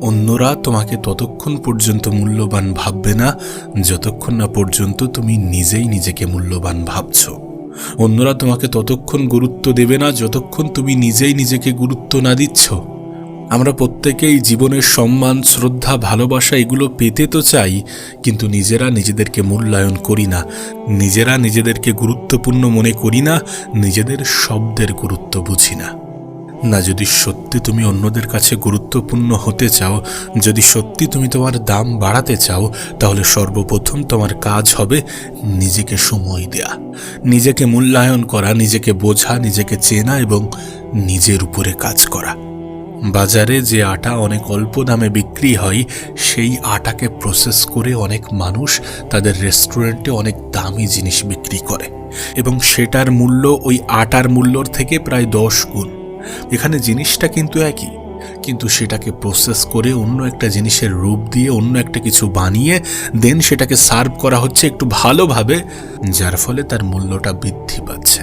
অন্যরা তোমাকে ততক্ষণ পর্যন্ত মূল্যবান ভাববে না, যতক্ষণ না পর্যন্ত তুমি নিজেই নিজেকে মূল্যবান ভাবছ। অন্যরা তোমাকে ততক্ষণ গুরুত্ব দেবে না, যতক্ষণ তুমি নিজেই নিজেকে গুরুত্ব না দিচ্ছ। আমরা প্রত্যেকেই জীবনের সম্মান, শ্রদ্ধা, ভালোবাসা এগুলো পেতে তো চাই, কিন্তু নিজেরা নিজেদেরকে মূল্যায়ন করি না। নিজেরা নিজেদেরকে গুরুত্বপূর্ণ মনে করি না, নিজেদের শব্দের গুরুত্ব বুঝি না। না, যদি সত্যি তুমি অন্যদের কাছে গুরুত্বপূর্ণ হতে চাও, যদি সত্যি তুমি তোমার দাম বাড়াতে চাও, তাহলে সর্বপ্রথম তোমার কাজ হবে নিজেকে সময় দেয়া, নিজেকে মূল্যায়ন করা, নিজেকে বোঝা, নিজেকে চেনা এবং নিজের উপরে কাজ করা। বাজারে যে আটা অনেক অল্প দামে বিক্রি হয়, সেই আটাকে প্রসেস করে অনেক মানুষ তাদের রেস্টুরেন্টে অনেক দামি জিনিস বিক্রি করে এবং সেটার মূল্য ওই আটার মূল্যর থেকে প্রায় দশ গুণ। এখানে জিনিসটা কিন্তু একই। কিন্তু সেটাকে প্রসেস করে অন্য একটা জিনিসের রূপ দিয়ে, অন্য একটা কিছু বানিয়ে দেন সেটাকে সার্ভ করা হচ্ছে একটু ভালোভাবে, যার ফলে তার মূল্যটা বৃদ্ধি পাচ্ছে।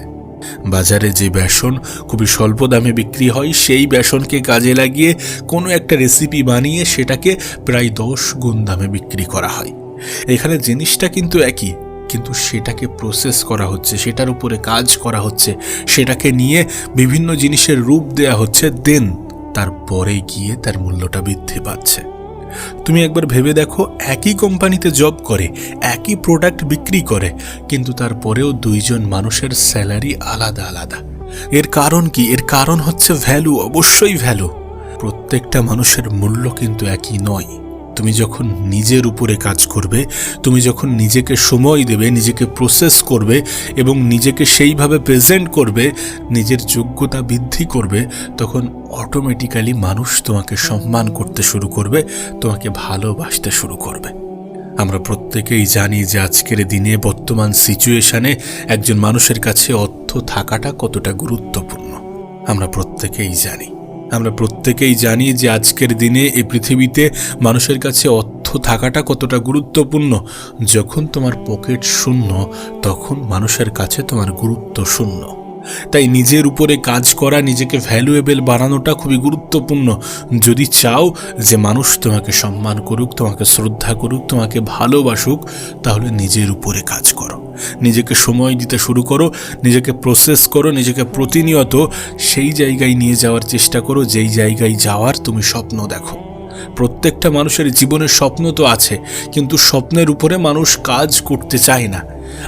বাজারে যে বেসন খুবই স্বল্প দামে বিক্রি হয়, সেই বেসনকে কাজে লাগিয়ে কোনো একটা রেসিপি বানিয়ে সেটাকে প্রায় দশ গুণ দামে বিক্রি করা হয়। এখানে জিনিসটা কিন্তু একই। কিন্তু সেটাকে প্রসেস করা হচ্ছে, সেটার উপরে কাজ করা হচ্ছে, সেটাকে নিয়ে বিভিন্ন জিনিসের রূপ দেয়া হচ্ছে দেন তারপরে গিয়ে তার মূল্যটা বৃদ্ধি পাচ্ছে। তুমি একবার ভেবে দেখো, একই কোম্পানিতে জব করে, একই প্রোডাক্ট বিক্রি করে, কিন্তু তারপরেও দুইজন মানুষের স্যালারি আলাদা আলাদা। এর কারণ কি? এর কারণ হচ্ছে ভ্যালু অবশ্যই ভ্যালু প্রত্যেকটা মানুষের মূল্য কিন্তু একই নয়। তুমি যখন নিজের উপরে কাজ করবে, তুমি যখন নিজেকে সময় দেবে, নিজেকে প্রসেস করবে এবং নিজেকে সেইভাবে প্রেজেন্ট করবে, নিজের যোগ্যতা বৃদ্ধি করবে, তখন অটোমেটিক্যালি মানুষ তোমাকে সম্মান করতে শুরু করবে, তোমাকে ভালোবাসতে শুরু করবে। আমরা প্রত্যেকেই জানি যে আজকের দিনে বর্তমান সিচুয়েশনে একজন মানুষের কাছে অর্থ থাকাটা কতটা গুরুত্বপূর্ণ। আমরা প্রত্যেকেই জানি। আমরা প্রত্যেকেই জানি যে আজকের দিনে এই পৃথিবীতে মানুষের কাছে অর্থ থাকাটা কতটা গুরুত্বপূর্ণ। যখন তোমার পকেট শূন্য, তখন মানুষের কাছে তোমার গুরুত্ব শূন্য। তাই নিজের উপরে কাজ করা, নিজেকে ভ্যালুয়েবল বানানোটা খুবই গুরুত্বপূর্ণ। যদি চাও যে মানুষ তোমাকে সম্মান করুক, তোমাকে শ্রদ্ধা করুক, তোমাকে ভালোবাসুক, তাহলে নিজের উপরে কাজ করো। নিজেকে সময় দিতে শুরু করো, নিজেকে প্রসেস করো, নিজেকে প্রতিনিয়ত সেই জায়গায় নিয়ে যাওয়ার চেষ্টা করো, যেই জায়গায় যাওয়ার তুমি স্বপ্ন দেখো। প্রত্যেকটা মানুষের জীবনের স্বপ্ন তো আছে, কিন্তু স্বপ্নের উপরে মানুষ কাজ করতে চায় না।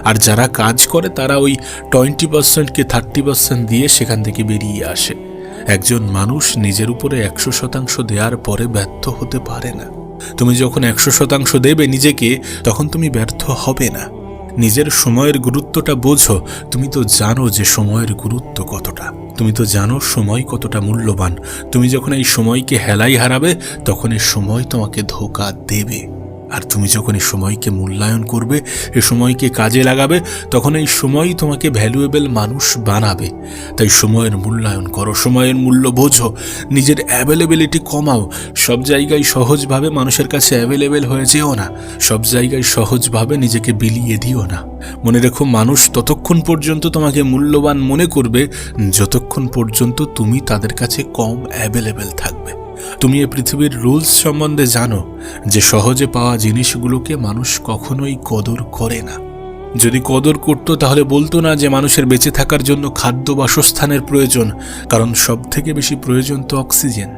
আর যারা কাজ করে, তারা ওই টোয়েন্টি পার্সেন্টকে থার্টি পার্সেন্ট দিয়ে সেখান থেকে বেরিয়ে আসে। একজন মানুষ নিজের উপরে একশো শতাংশ দেওয়ার পরে ব্যর্থ হতে পারে না। তুমি যখন একশো শতাংশ দেবে নিজেকে, তখন তুমি ব্যর্থ হবে না। নিজের সময়ের গুরুত্বটা বোঝো। তুমি তো জানো যে সময়ের গুরুত্ব কতটা। তুমি তো জানো সময় কতটা মূল্যবান। তুমি যখন এই সময়কে হেলাই হারাবে, তখন এই সময় তোমাকে ধোকা দেবে। আর তুমি যখন এই সময়কে মূল্যায়ন করবে এ সময়কে কাজে লাগাবে, তখন এই সময়ই তোমাকে ভ্যালুয়েবল মানুষ বানাবে। তাই সময়ের মূল্যায়ন করো, সময়ের মূল্য বোঝো, নিজের অ্যাভেলেবিলিটি কমাও। সব জায়গায় সহজভাবে মানুষের কাছে অ্যাভেলেবেল হয়ে যেও না, সব জায়গায় সহজভাবে নিজেকে বিলিয়ে দিও না। মনে রেখো, মানুষ ততক্ষণ পর্যন্ত তোমাকে মূল্যবান মনে করবে, যতক্ষণ পর্যন্ত তুমি তাদের কাছে কম অ্যাভেলেবেল থাকবে। তুমি এ পৃথিবীর রুলস সম্বন্ধে জানো যে সহজে পাওয়া জিনিসগুলোকে মানুষ কখনোই কদর করে না। যদি কদর করতো তাহলে বলতো না যে মানুষের বেঁচে থাকার জন্য খাদ্য বাসস্থানের প্রয়োজন, কারণ সব থেকে বেশি প্রয়োজন তো অক্সিজেন।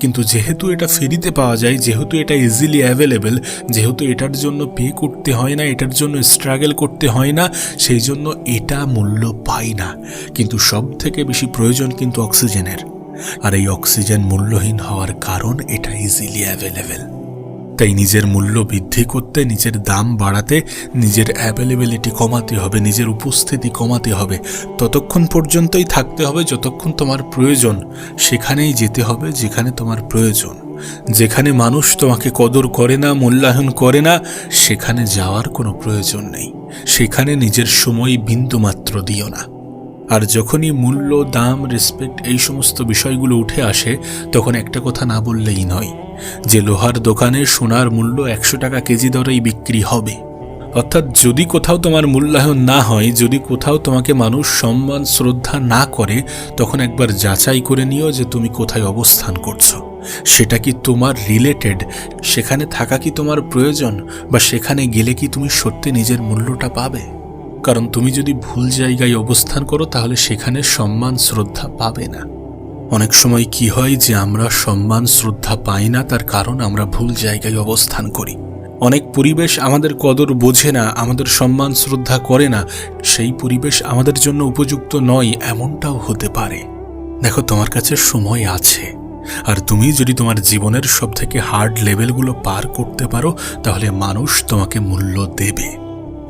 কিন্তু যেহেতু এটা ফ্রিতে পাওয়া যায়, যেহেতু এটা ইজিলি অ্যাভেলেবেল যেহেতু এটার জন্য পে করতে হয় না, এটার জন্য স্ট্রাগল করতে হয় না, সেই জন্য এটা মূল্য পাই না। কিন্তু সব থেকে বেশি প্রয়োজন কিন্তু অক্সিজেনের। আর এই অক্সিজেন মূল্যহীন হওয়ার কারণ এটা ইজিলি অ্যাভেলেবেল তাই নিজের মূল্য বৃদ্ধি করতে, নিজের দাম বাড়াতে, নিজের অ্যাভেলেবিলিটি কমাতে হবে, নিজের উপস্থিতি কমাতে হবে। ততক্ষণ পর্যন্তই থাকতে হবে, যতক্ষণ তোমার প্রয়োজন, সেখানেই যেতে হবে, যেখানে তোমার প্রয়োজন। যেখানে মানুষ তোমাকে কদর করে না, মূল্যায়ন করে না, সেখানে যাওয়ার কোনো প্রয়োজন নেই। সেখানে নিজের সময় বিন্দুমাত্র দিও না। আর যখনই মূল্য, দাম রেসপেক্ট এই সমস্ত বিষয়গুলো উঠে আসে, তখন একটা কথা না বললেই নয়, যে লোহার দোকানে সোনার মূল্য একশো টাকা কেজি দরেই বিক্রি হবে। অর্থাৎ যদি কোথাও তোমার মূল্যায়ন না হয়, যদি কোথাও তোমাকে মানুষ সম্মান, শ্রদ্ধা না করে, তখন একবার যাচাই করে নিও যে তুমি কোথায় অবস্থান করছ। সেটা কি তোমার রিলেটেড সেখানে থাকা কি তোমার প্রয়োজন? বা সেখানে গেলে কি তুমি সত্যি নিজের মূল্যটা পাবে? কারণ তুমি যদি ভুল জায়গায় অবস্থান করো, তাহলে সেখানে সম্মান, শ্রদ্ধা পাবে না। অনেক সময় কি হয় যে আমরা সম্মান, শ্রদ্ধা পাই না, তার কারণ আমরা ভুল জায়গায় অবস্থান করি। অনেক পরিবেশ আমাদের কদর বোঝে না, আমাদের সম্মান, শ্রদ্ধা করে না, সেই পরিবেশ আমাদের জন্য উপযুক্ত নয়, এমনটাও হতে পারে। দেখো, তোমার কাছে সময় আছে। আর তুমি যদি তোমার জীবনের সব থেকে হার্ড লেভেলগুলো পার করতে পারো, তাহলে মানুষ তোমাকে মূল্য দেবে।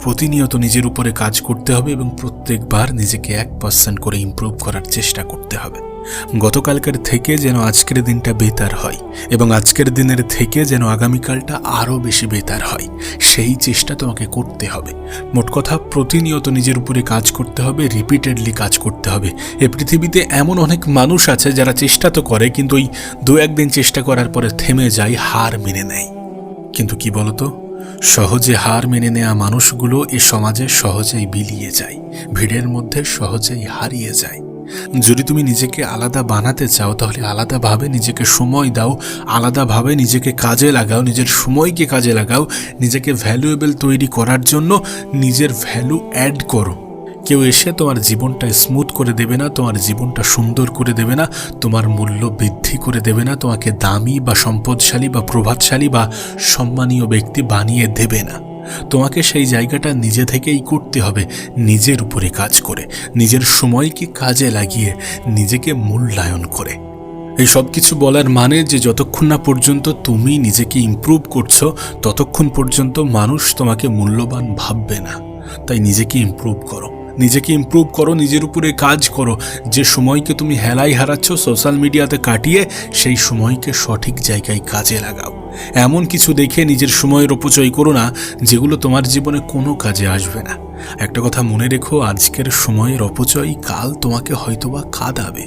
প্রতিনিয়ত নিজের উপরে কাজ করতে হবে এবং প্রত্যেকবার নিজেকে এক পার্সেন্ট করে ইমপ্রুভ করার চেষ্টা করতে হবে। গতকালকের থেকে যেন আজকের দিনটা বেতার হয় এবং আজকের দিনের থেকে যেন আগামীকালটা আরও বেশি বেতার হয়, সেই চেষ্টা তোমাকে করতে হবে। মোট কথা, প্রতিনিয়ত নিজের উপরে কাজ করতে হবে রিপিটেডলি কাজ করতে হবে। এ পৃথিবীতে এমন অনেক মানুষ আছে যারা চেষ্টা তো করে, কিন্তু ওই দু একদিন চেষ্টা করার পরে থেমে যায়, হার মেনে নেয়। কিন্তু কি বলতো? সহজে হার মেনে নেওয়া মানুষগুলো এ সমাজে সহজেই বিলিয়ে যায়, ভিড়ের মধ্যে সহজেই হারিয়ে যায়। যদি তুমি নিজেকে আলাদা বানাতে চাও, তাহলে আলাদাভাবে নিজেকে সময় দাও, আলাদাভাবে নিজেকে কাজে লাগাও, নিজের সময়কে কাজে লাগাও, নিজেকে ভ্যালুয়েবল তৈরি করার জন্য নিজের ভ্যালু অ্যাড করো। কেউ এসে তোমার জীবনটা স্মুথ করে দেবে না, তোমার জীবনটা সুন্দর করে দেবে না, তোমার মূল্য বৃদ্ধি করে দেবে না, তোমাকে দামি বা সম্পদশালী বা প্রভাবশালী বা সম্মানীয় ব্যক্তি বানিয়ে দেবে না। তোমাকে সেই জায়গাটা নিজে থেকেই করতে হবে, নিজের উপরে কাজ করে, নিজের সময়কে কাজে লাগিয়ে নিজেকে মূল্যায়ন করে। এই সব কিছু বলার মানে যে যতক্ষণ না পর্যন্ত তুমি নিজেকে ইমপ্রুভ করছ, ততক্ষণ পর্যন্ত মানুষ তোমাকে মূল্যবান ভাববে না। তাই নিজেকে ইমপ্রুভ করো। নিজেকে ইমপ্রুভ করো, নিজের উপরে কাজ করো। যে সময়কে তুমি হেলাই হারাচ্ছ সোশ্যাল মিডিয়াতে কাটিয়ে, সেই সময়কে সঠিক জায়গায় কাজে লাগাও। এমন কিছু দেখে নিজের সময়ের অপচয় করো না, যেগুলো তোমার জীবনে কোনো কাজে আসবে না। একটা কথা মনে রেখো, আজকের সময়ের অপচয় কাল তোমাকে হয়তোবা কাঁদাবে।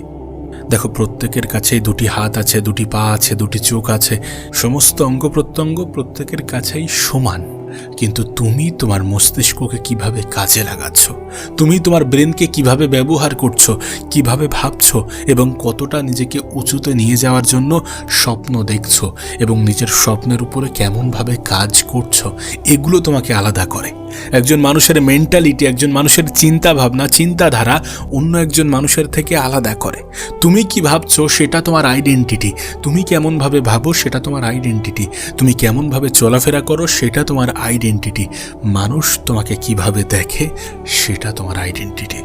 দেখো, প্রত্যেকের কাছেই দুটি হাত আছে, দুটি পা আছে, দুটি চোখ আছে। সমস্ত অঙ্গ প্রত্যঙ্গ প্রত্যেকের কাছেই সমান। কিন্তু তুমি তোমার মস্তিষ্ককে কীভাবে কাজে লাগাচ্ছ? তুমি তোমার ব্রেনকে কীভাবে ব্যবহার করছ? কীভাবে ভাবছ? এবং কতটা নিজেকে উঁচুতে নিয়ে যাওয়ার জন্য স্বপ্ন দেখছ? এবং নিজের স্বপ্নের উপরে কেমনভাবে কাজ করছ? এগুলো তোমাকে আলাদা করে। একজন মানুষের মেন্টালিটি একজন মানুষের চিন্তা ভাবনা চিন্তাধারা অন্য একজন মানুষের থেকে আলাদা করে। তুমি কি ভাবছ সেটা তোমার আইডেন্টিটি তুমি কেমনভাবে ভাবো সেটা তোমার আইডেন্টিটি তুমি কেমনভাবে চলাফেরা করো সেটা তোমার আইডেন্টিটি মানুষ তোমাকে কীভাবে দেখে, সেটা তোমার আইডেন্টিটি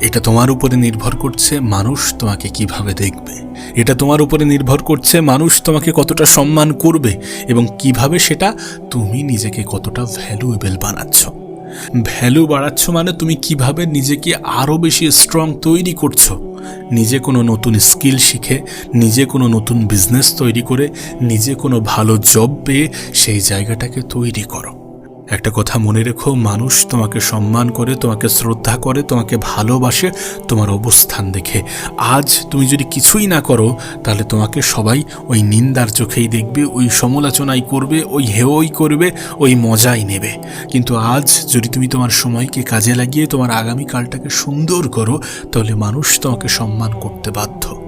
এটা তোমার উপরে নির্ভর করছে মানুষ তোমাকে কীভাবে দেখবে। এটা তোমার উপরে নির্ভর করছে মানুষ তোমাকে কতটা সম্মান করবে এবং কীভাবে সেটা তুমি নিজেকে কতটা ভ্যালুয়েবল বানাচ্ছ। ভ্যালু বাড়াচ্ছ মানে তুমি কীভাবে নিজেকে আরও বেশি স্ট্রং তৈরি করছ? নিজে কোনো নতুন স্কিল শিখে, নিজে কোনো নতুন বিজনেস তৈরি করে, নিজে কোনো ভালো জব পেয়ে সেই জায়গাটাকে তৈরি করো। একটা কথা মনে রেখো, মানুষ তোমাকে সম্মান করে, তোমাকে শ্রদ্ধা করে, তোমাকে ভালোবাসে, তোমার অবস্থান দেখে। আজ তুমি যদি কিছুই না করো, তাহলে তোমাকে সবাই ওই নিন্দার চোখেই দেখবে, ওই সমালোচনাই করবে, ওই হেওই করবে, ওই মজাই নেবে। কিন্তু আজ যদি তুমি তোমার সময়কে কাজে লাগিয়ে, তোমার আগামীকালটাকে সুন্দর করো, তাহলে মানুষ তোমাকে সম্মান করতে বাধ্য।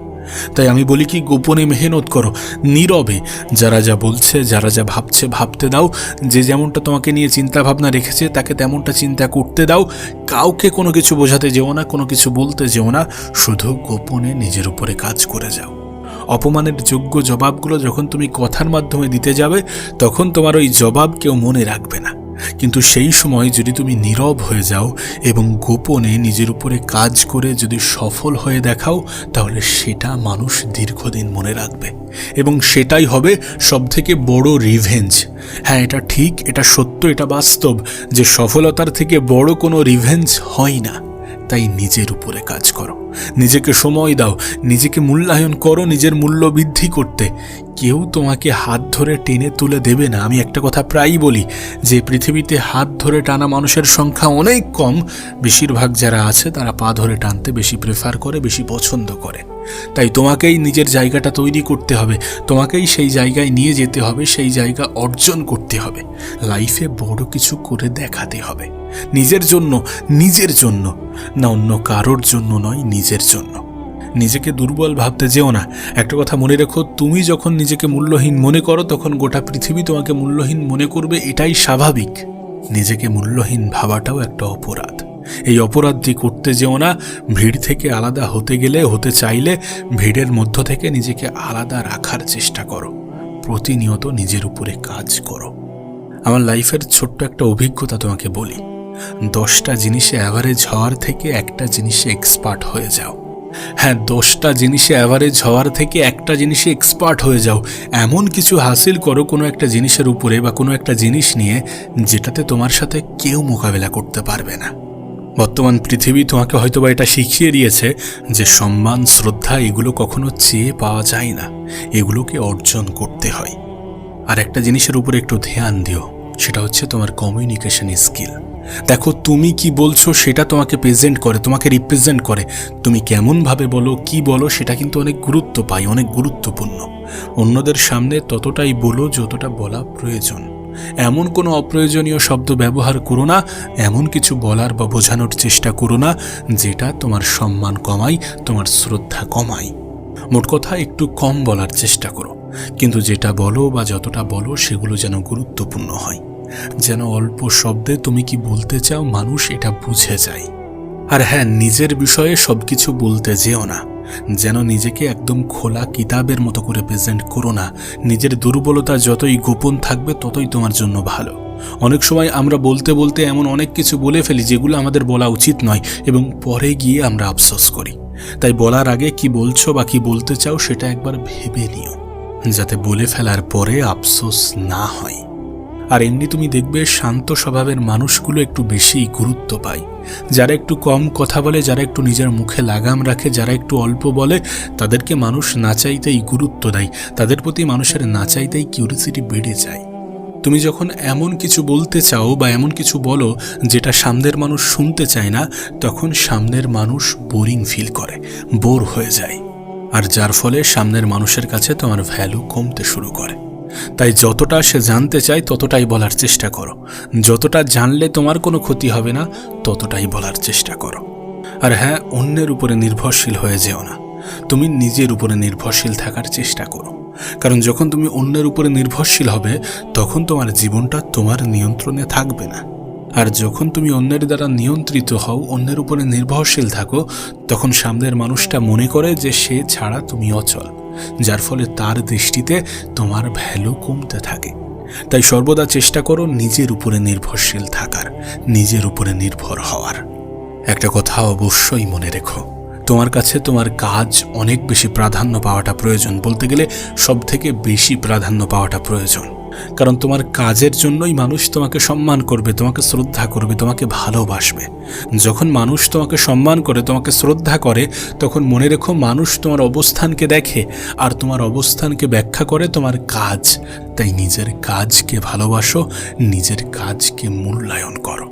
তাই আমি বলি কি, গোপনে মেহনত করো, নীরবে। যারা যা বলছে, যারা যা ভাবছে, ভাবতে দাও। যে যেমনটা তোমাকে নিয়ে চিন্তা ভাবনা রেখেছে, তাকে তেমনটা চিন্তা করতে দাও। কাউকে কোনো কিছু বোঝাতে যেও না, কোনো কিছু বলতে যেও না, শুধু গোপনে নিজের উপরে কাজ করে যাও। অপমানের যোগ্য জবাবগুলো যখন তুমি কথার মাধ্যমে দিতে যাবে, তখন তোমার ওই জবাব কেউ মনে রাখবে না। কিন্তু সেই সময় যদি তুমি নীরব হয়ে যাও এবং গোপনে নিজের উপরে কাজ করে যদি সফল হয়ে দেখাও, তাহলে সেটা মানুষ দীর্ঘদিন মনে রাখবে। এবং সেটাই হবে সবথেকে বড় রিভেঞ্জ হ্যাঁ এটা ঠিক, এটা সত্য, এটা বাস্তব যে সফলতার থেকে বড় কোনো রিভেঞ্জ হয় না। তাই নিজের উপরে কাজ করো। নিজেকে সময় দাও, নিজেকে মূল্যায়ন করো, নিজের মূল্য বৃদ্ধি করতে। কেউ তোমাকে হাত ধরে টেনে তুলে দেবে না। আমি একটা কথা প্রায়ই বলি, যে পৃথিবীতে হাত ধরে টানা মানুষের সংখ্যা অনেক কম। বেশিরভাগ যারা আছে, তারা পা ধরে টানতে বেশি প্রেফার করে, বেশি পছন্দ করে। তাই তোমাকেই নিজের জায়গাটা তৈরি করতে হবে। তোমাকেই সেই জায়গায় নিয়ে যেতে হবে, সেই জায়গা অর্জন করতে হবে। লাইফে বড় কিছু করে দেখাতে হবে। নিজের জন্য নিজের জন্য। না অন্য কারোর জন্য নয়, নিজের জন্য। নিজেকে দুর্বল ভাবতে যেও না। একটা কথা মনে রেখো, তুমি যখন নিজেকে মূল্যহীন মনে করো, তখন গোটা পৃথিবী তোমাকে মূল্যহীন মনে করবে, এটাই স্বাভাবিক। নিজেকে মূল্যহীন ভাবাটাও একটা অপরাধ। এই অপরাধটি করতে যেও না। ভিড় থেকে আলাদা হতে গেলে, হতে চাইলে ভিড়ের মধ্য থেকে নিজেকে আলাদা রাখার চেষ্টা করো। প্রতিনিয়ত নিজের উপরে কাজ করো। আমার লাইফের ছোট্ট একটা অভিজ্ঞতা তোমাকে বলি। দশটা জিনিসে অ্যাভারেজ হওয়ার থেকে একটা জিনিসে এক্সপার্ট হয়ে যাও। হ্যাঁ দশটা জিনিসে অ্যাভারেজ হওয়ার থেকে একটা জিনিসে এক্সপার্ট হয়ে যাও। এমন কিছু হাসিল করো কোনো একটা জিনিসের উপরে বা কোনো একটা জিনিস নিয়ে যেটাতে তোমার সাথে কেউ মোকাবেলা করতে পারবে না। বর্তমান পৃথিবী তোমাকে হয়তোবা এটা শিখিয়ে দিয়েছে যে সম্মান, শ্রদ্ধা এগুলো কখনো চেয়ে পাওয়া যায় না। এগুলোকে অর্জন করতে হয়। আর একটা জিনিসের উপর একটু ধ্যান দিও, সেটা হচ্ছে তোমার কমিউনিকেশন স্কিল দেখো, তুমি কি বলছো সেটা তোমাকে প্রেজেন্ট করে, তোমাকে রিপ্রেজেন্ট করে। তুমি কেমনভাবে বলো, কি বলো, সেটা কিন্তু অনেক গুরুত্ব পায়, অনেক গুরুত্বপূর্ণ। অন্যদের সামনে ততটাই বলো যতটা বলা প্রয়োজন। এমন কোনো অপ্রয়োজনীয় শব্দ ব্যবহার করো না, এমন কিছু বলার বা বোঝানোর চেষ্টা করো না, যেটা তোমার সম্মান কমায়, তোমার শ্রদ্ধা কমায়। মোট কথা, একটু কম বলার চেষ্টা করো, কিন্তু যেটা বলো বা যতটা বলো, সেগুলো যেন গুরুত্বপূর্ণ হয়। যেন অল্প শব্দে তুমি কি বলতে চাও, মানুষ এটা বুঝে যায়। আর হ্যাঁ নিজের বিষয়ে সবকিছু বলতে যেও না। যেন নিজেকে একদম খোলা কিতাবের মতো করে প্রেজেন্ট করো না। নিজের দুর্বলতা যতই গোপন থাকবে, ততই তোমার জন্য ভালো। অনেক সময় আমরা বলতে বলতে এমন অনেক কিছু বলে ফেলি যেগুলো আমাদের বলা উচিত নয় এবং পরে গিয়ে আমরা আফসোস করি। তাই বলার আগে কি বলছো বা কি বলতে চাও সেটা একবার ভেবে নিও, যাতে বলে ফেলার পরে আফসোস না হয়। আর এমনি তুমি দেখবে শান্ত স্বভাবের মানুষগুলো একটু বেশি গুরুত্ব পায়। যারা একটু কম কথা বলে, যারা একটু নিজের মুখে লাগাম রাখে, যারা একটু অল্প বলে, তাদেরকে মানুষ না চাইতেই গুরুত্ব দেয়। তাদের প্রতি মানুষের না চাইতেই কিউরিসিটি বেড়ে যায়। তুমি যখন এমন কিছু বলতে চাও বা এমন কিছু বলো, যেটা সামনের মানুষ শুনতে চায় না, তখন সামনের মানুষ বোরিং ফিল করে বোর হয়ে যায়। আর যার ফলে সামনের মানুষের কাছে তোমার ভ্যালু কমতে শুরু করে। তাই যতটা সে জানতে চায় ততটাই বলার চেষ্টা করো। যতটা জানলে তোমার কোনো ক্ষতি হবে না, ততটাই বলার চেষ্টা করো। আর হ্যাঁ অন্যের উপরে নির্ভরশীল হয়ে যেও না। তুমি নিজের উপরে নির্ভরশীল থাকার চেষ্টা করো। কারণ যখন তুমি অন্যের উপরে নির্ভরশীল হবে, তখন তোমার জীবনটা তোমার নিয়ন্ত্রণে থাকবে না। আর যখন তুমি অন্যের দ্বারা নিয়ন্ত্রিত হও, অন্যের উপরে নির্ভরশীল থাকো, তখন সামনের মানুষটা মনে করে যে সে ছাড়া তুমি অচল। যার ফলে তার দৃষ্টিতে তোমার ভ্যালু কমতে থাকে। তাই সর্বদা চেষ্টা করো নিজের উপরে নির্ভরশীল থাকার, নিজের উপরে নির্ভর হওয়ার। একটা কথা অবশ্যই মনে রেখো, তোমার কাছে তোমার কাজ অনেক বেশি প্রাধান্য পাওয়াটা প্রয়োজন বলতে গেলে সব থেকে বেশি প্রাধান্য পাওয়াটা প্রয়োজন। কারণ তোমার কাজের জন্যই মানুষ তোমাকে সম্মান করবে, তোমাকে শ্রদ্ধা করবে, তোমাকে ভালোবাসবে। যখন মানুষ তোমাকে সম্মান করে, তোমাকে শ্রদ্ধা করে, তখন মনে রেখো মানুষ তোমার অবস্থানকে দেখে আর তোমার অবস্থানকে ব্যাখ্যা করে তোমার কাজ। তাই নিজের কাজকে ভালোবাসো, নিজের কাজকে মূল্যায়ন করো।